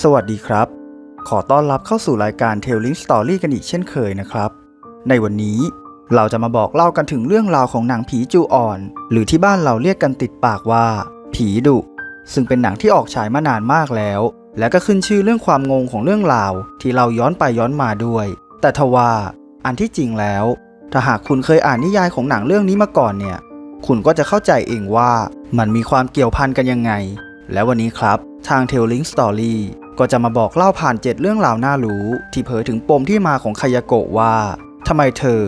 สวัสดีครับ ขอต้อนรับเข้าสู่รายการ Telling Story กันอีกเช่นเคยนะครับ ในวันนี้เราจะมาบอกเล่ากันถึงเรื่องราวของหนังผีจูอ่อน หรือที่บ้านเราเรียกกันติดปากว่า ผีดุ ซึ่งเป็นหนังที่ออกฉายมานานมากแล้ว และก็ขึ้นชื่อเรื่องความงงของเรื่องราว ที่เราย้อนไปย้อนมาด้วย แต่ทว่าอันที่จริงแล้ว ถ้าหากคุณเคยอ่านนิยายของหนังเรื่องนี้มาก่อนเนี่ย คุณก็จะเข้าใจเองว่ามันมีความเกี่ยวพันกันยังไง และวันนี้ครับทาง Telling Story ก็จะมาบอกเล่าผ่านเจ็ดเรื่องราวน่ารู้ ที่เผยถึงปมที่มาของคายาโกะว่าทำไมเธอ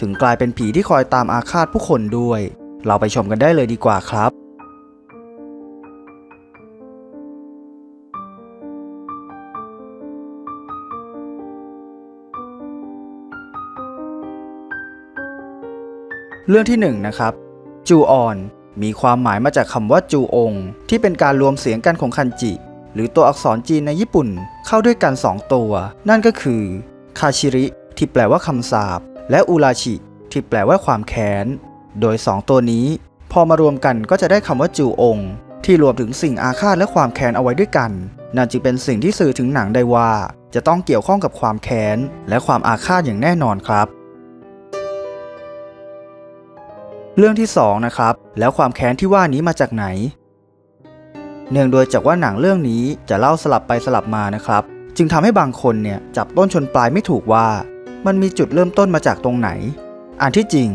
ถึงกลายเป็นผีที่คอยตามอาฆาตผู้คนด้วย เราไปชมกันได้เลยดีกว่าครับเรื่องที่หนึ่งนะครับจูออนมีความหมายมาจากคำว่าจูอง ที่เป็นการรวมเสียงกันของคันจิ หรือตัวอักษรจีนในญี่ปุ่นเข้าด้วยกัน 2 ตัว นั่นก็คือคาชิริ ที่แปลว่าคำสาปและอุราชิ ที่แปลว่าความแค้น โดย 2 ตัวนี้ พอมารวมกันก็จะได้คำว่าจูองที่รวมถึงสิ่งอาฆาตและความแค้นเอาไว้ด้วยกัน นั่นจึงเป็นสิ่งที่สื่อถึงหนังได้ว่า จะต้องเกี่ยวข้องกับความแค้น และความอาฆาตอย่างแน่นอนครับ เรื่องที่2นะครับแล้วความแค้นที่ว่านี้มาจากไหน เนื่องโดยจากว่าหนังเรื่องนี้จะเล่าสลับไปสลับมานะครับ จึงทำให้บางคนเนี่ยจับต้นชนปลายไม่ถูกว่า มันมีจุดเริ่มต้นมาจากตรงไหน อันที่จริง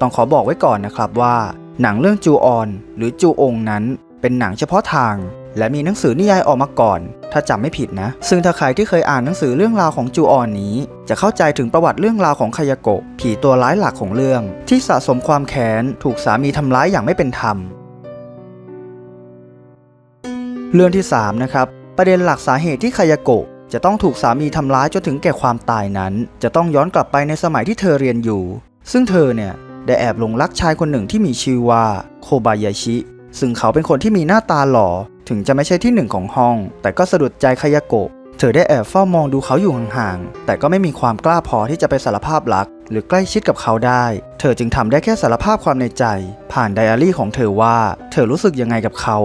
ต้องขอบอกไว้ก่อนนะครับว่า หนังเรื่องจูออน หรือจูองนั้น เป็นหนังเฉพาะทาง และมีหนังสือนิยายออกมาก่อน ถ้าจำไม่ผิดนะ ซึ่งถ้าใครที่เคยอ่านหนังสือเรื่องราวของจูออนนี้ จะเข้าใจถึงประวัติเรื่องราวของคายาโกะผีตัวร้ายหลักของเรื่อง ที่สะสมความแค้นถูกสามีทำร้ายอย่างไม่เป็นธรรม เรื่องที่3นะครับประเด็นหลักสาเหตุที่คายาโกะจะต้องถูกสามีทำร้ายจนถึงแก่ความตายนั้น จะต้องย้อนกลับไปในสมัยที่เธอเรียนอยู่ ซึ่งเธอเนี่ยได้แอบหลงรักชายคนหนึ่งที่มีชื่อว่าโคบายาชิ ซึ่งเขาเป็นคนที่มีหน้าตาหล่อ ถึงจะไม่ใช่ที่หนึ่งของห้อง แต่ก็สะดุดใจคายาโกะ เธอได้แอบเฝ้ามองดูเขาอยู่ห่างๆ แต่ก็ไม่มีความกล้าพอที่จะไปสารภาพรัก หรือใกล้ชิดกับเขาได้ เธอจึงทำได้แค่สารภาพความในใจ ผ่านไดอารี่ของเธอว่า เธอรู้สึกยังไงกับเขา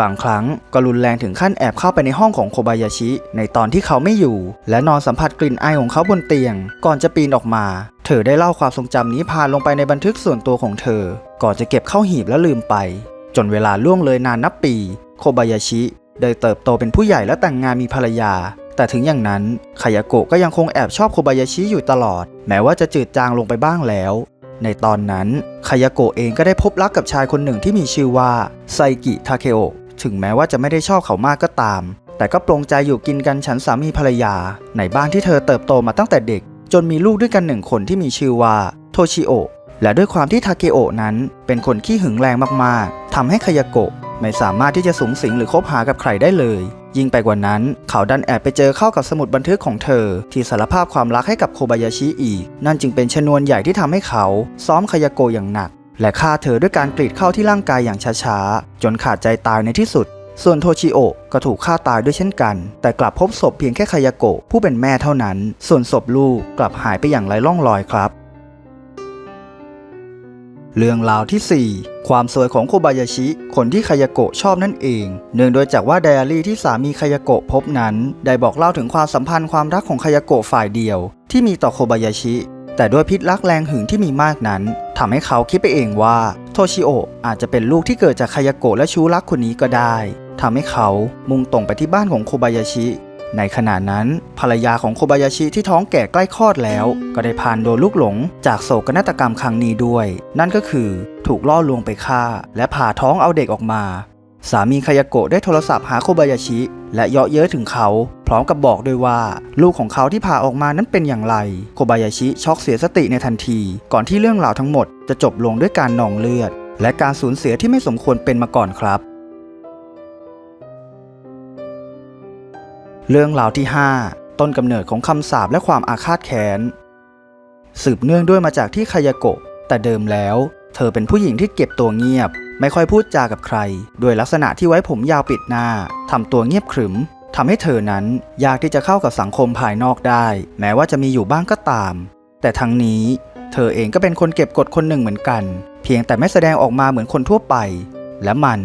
บางครั้งก็รุนแรงถึงขั้นแอบเข้าไปในห้องของโคบายาชิ ในตอนที่เขาไม่อยู่ และนอนสัมผัสกลิ่นไอของเขาบนเตียง ก่อนจะปีนออกมา เธอได้เล่าความทรงจำนี้ผ่านลงไปในบันทึกส่วนตัวของเธอ ก่อนจะเก็บเข้าหีบและลืมไป จนเวลาล่วงเลยนานนับปี โคบายาชิ ได้เติบโตเป็นผู้ใหญ่และแต่งงานมีภรรยา แต่ถึงอย่างนั้นคายาโกะก็ยังคงแอบชอบโคบายาชิอยู่ตลอด แม้ว่าจะจืดจางลงไปบ้างแล้วในตอนนั้นคายาโกะเองก็ได้พบรักกับชายคนหนึ่งที่มีชื่อว่าไซกิทาเคโอะ ถึงแม้ว่าจะไม่ได้ชอบเขามากก็ตาม แต่ก็ปรงใจอยู่กินกันฉันสามีภรรยา ในบ้านที่เธอเติบโตมาตั้งแต่เด็ก จนมีลูกด้วยกันหนึ่งคนที่มีชื่อว่าโทชิโอะและด้วยความที่ทาเคโอะนั้น เป็นคนขี้หึงแรงมากๆทำให้คายาโกะไม่สามารถที่จะสูงสิงหรือคบหากับใครได้เลย ยิ่งไปกว่านั้น เขาดันแอบไปเจอเข้ากับสมุดบันทึกของเธอ ที่สารภาพความรักให้กับโคบายาชิอีก นั่นจึงเป็นชนวนใหญ่ที่ทำให้เขา ซ้อมคายาโกะอย่างหนัก และฆ่าเธอด้วยการกรีดเข้าที่ร่างกายอย่างช้าๆ จนขาดใจตายในที่สุด ส่วนโทชิโอะก็ถูกฆ่าตายด้วยเช่นกัน แต่กลับพบศพเพียงแค่คายาโกะผู้เป็นแม่เท่านั้น ส่วนศพลูกกลับหายไปอย่างไร้ร่องรอยครับ เรื่องราวที่ 4 ความสวยของโคบายาชิ คนที่คายาโกะชอบนั่นเอง เนื่องโดยจากว่าไดอารี่ที่สามีคายาโกะพบนั้น ได้บอกเล่าถึงความสัมพันธ์ความรักของคายาโกะฝ่ายเดียว ที่มีต่อโคบายาชิแต่ด้วยพิษรักแรงหึงที่มีมากนั้น ทำให้เขาคิดไปเองว่าโทชิโออาจจะเป็นลูกที่เกิดจากคายาโกะและชูรักคนนี้ก็ได้ทำให้เขามุ่งตรงไปที่บ้านของโคบายาชิ ในขณะนั้นภรรยาของโคบายาชิที่ท้องแก่ใกล้คลอดแล้ว ก็ได้ผ่านโดนลูกหลงจากโศกนาฏกรรมครั้งนี้ด้วย นั่นก็คือถูกล่อลวงไปฆ่า และผ่าท้องเอาเด็กออกมา สามีคายาโกะได้โทรศัพท์หาโคบายาชิ และเยาะเย้ยถึงเขา พร้อมกับบอกด้วยว่าลูกของเขาที่ผ่าออกมานั้นเป็นอย่างไร โคบายาชิช็อกเสียสติในทันที ก่อนที่เรื่องราวทั้งหมดจะจบลงด้วยการนองเลือด และการสูญเสียที่ไม่สมควรเป็นมาก่อนครับ เรื่องราวที่ 5 ต้นกำเนิดของคำสาปและความอาฆาตแค้นสืบเนื่องด้วยมาจากที่คายาโกะแต่เดิมแล้ว เธอเป็นผู้หญิงที่เก็บตัวเงียบ ไม่ค่อยพูดจากับใคร ด้วยลักษณะที่ไว้ผมยาวปิดหน้าทำตัวเงียบขรึมทำให้เธอนั้นยากที่จะเข้ากับสังคมภายนอกได้ แม้ว่าจะมีอยู่บ้างก็ตาม แต่ทั้งนี้ เธอเองก็เป็นคนเก็บกดคนหนึ่งเหมือนกัน เพียงแต่ไม่แสดงออกมาเหมือนคนทั่วไป และมัน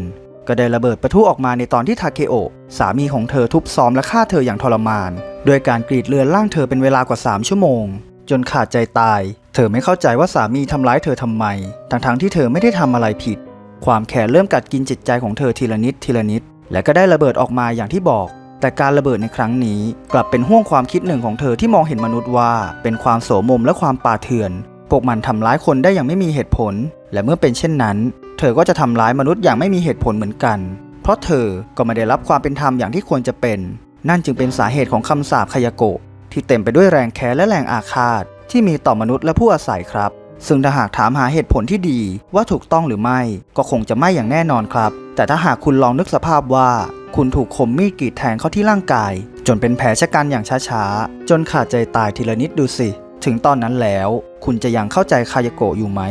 ก็ได้ระเบิดประทุออกมาในตอนที่ทาเคโอะสามีของเธอทุบซ้อมและฆ่าเธออย่างทรมานด้วยการกรีดเลือนร่างเธอเป็นเวลากว่า 3 ชั่วโมง จนขาดใจตาย เธอไม่เข้าใจว่าสามีทำร้ายเธอทำไม ทั้งๆที่เธอไม่ได้ทำอะไรผิด ความแค้นเริ่มกัดกินจิตใจของเธอทีละนิดทีละนิด และก็ได้ระเบิดออกมาอย่างที่บอก แต่การระเบิดในครั้งนี้ กลับเป็นห่วงความคิดหนึ่งของเธอที่มองเห็นมนุษย์ว่า เป็นความโสมมและความป่าเถื่อน พวกมันทำร้ายคนได้อย่างไม่มีเหตุผล และเมื่อเป็นเช่นนั้น เธอก็จะทำร้ายมนุษย์อย่างไม่มีเหตุผลเหมือนกัน เพราะเธอก็ไม่ได้รับความเป็นธรรมอย่างที่ควรจะเป็น นั่นจึงเป็นสาเหตุของคำสาปคายโกะที่เต็มไปด้วยแรงแค้นและแรงอาฆาตที่มีต่อมนุษย์และผู้อาศัยครับ ซึ่งถ้าหากถามหาเหตุผลที่ดีว่าถูกต้องหรือไม่ ก็คงจะไม่อย่างแน่นอนครับ แต่ถ้าหากคุณลองนึกสภาพว่า คุณถูกคมมีดกรีดแทงเข้าที่ร่างกาย จนเป็นแผลชะกันอย่างช้าๆ จนขาดใจตายทีละนิดดูสิ ถึงตอนนั้นแล้ว คุณจะยังเข้าใจคายโกะอยู่ไหม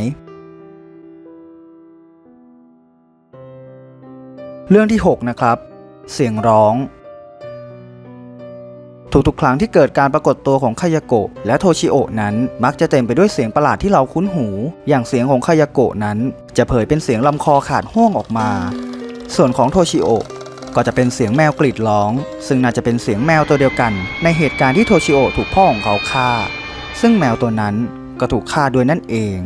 เรื่องที่ 6 นะครับ เสียงร้อง ทุกๆ ครั้งที่เกิดการปรากฏตัวของคายาโกะและโทชิโอะนั้นมักจะเต็มไปด้วยเสียงประหลาดที่เราคุ้นหู อย่างเสียงของคายาโกะนั้น จะเผยเป็นเสียงลำคอขาดห้วงออกมา ส่วนของโทชิโอะก็จะเป็นเสียงแมวกรีดร้อง ซึ่งน่าจะเป็นเสียงแมวตัวเดียวกัน ในเหตุการณ์ที่โทชิโอะถูกพ่อของเขาฆ่า ซึ่งแมวตัวนั้นก็ถูกฆ่าด้วยนั่นเอง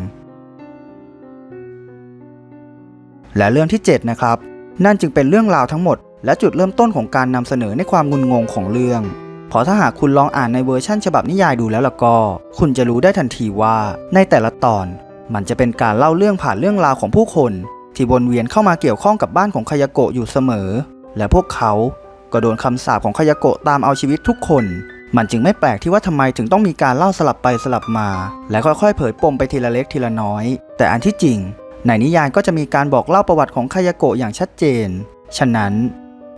และเรื่องที่ 7 นะครับ นั่นจึงเป็นเรื่องราวทั้งหมด และจุดเริ่มต้นของการนำเสนอในความงุนงงของเรื่อง เพราะถ้าหากคุณลองอ่านในเวอร์ชั่นฉบับนิยายดูแล้วล่ะก็ คุณจะรู้ได้ทันทีว่าในแต่ละตอน มันจะเป็นการเล่าเรื่องผ่านเรื่องราวของผู้คน ที่วนเวียนเข้ามาเกี่ยวข้องกับบ้านของคายาโกะอยู่เสมอ และพวกเขาก็โดนคำสาปของคายาโกะตามเอาชีวิตทุกคน มันจึงไม่แปลกที่ว่าทำไมถึงต้องมีการเล่าสลับไปสลับมา และค่อยๆ เผยปมไปทีละเล็กทีละน้อย แต่อันที่จริง ในนิยายก็จะมีการบอกเล่าประวัติของคายาโกะอย่างชัดเจน ฉะนั้น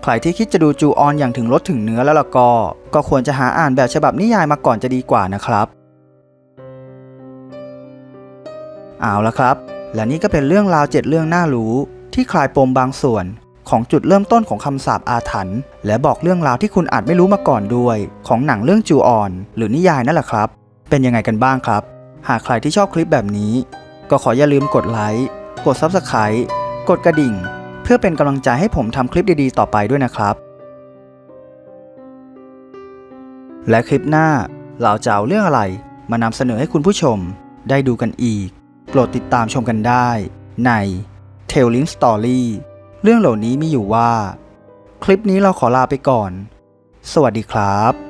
ใครที่คิดจะดูจูออนอย่างถึงรสถึงเนื้อแล้วล่ะก็ ก็ควรจะหาอ่านแบบฉบับนิยายมาก่อนจะดีกว่านะครับเอาละครับ และนี่ก็เป็นเรื่องราวเจ็ดเรื่องน่ารู้ ที่คลายปมบางส่วน ของจุดเริ่มต้นของคำสาปอาถรรพ์และบอกเรื่องราวที่คุณอาจไม่รู้มาก่อนด้วย ของหนังเรื่องจูออน หรือนิยายนั่นแหละครับ เป็นยังไงกันบ้างครับ หากใครที่ชอบคลิปแบบนี้ ก็ขออย่าลืมกดไลค์กด Subscribe กดกระดิ่ง เพื่อเป็นกำลังใจให้ผมทำคลิปดีๆ ต่อไปด้วยนะครับ และคลิปหน้าเราจะเอาเรื่องอะไร มานำเสนอให้คุณผู้ชม ได้ดูกันอีก โปรดติดตามชมกันได้ ใน Telling Story เรื่องเหล่านี้มีอยู่ว่า คลิปนี้เราขอลาไปก่อน สวัสดีครับ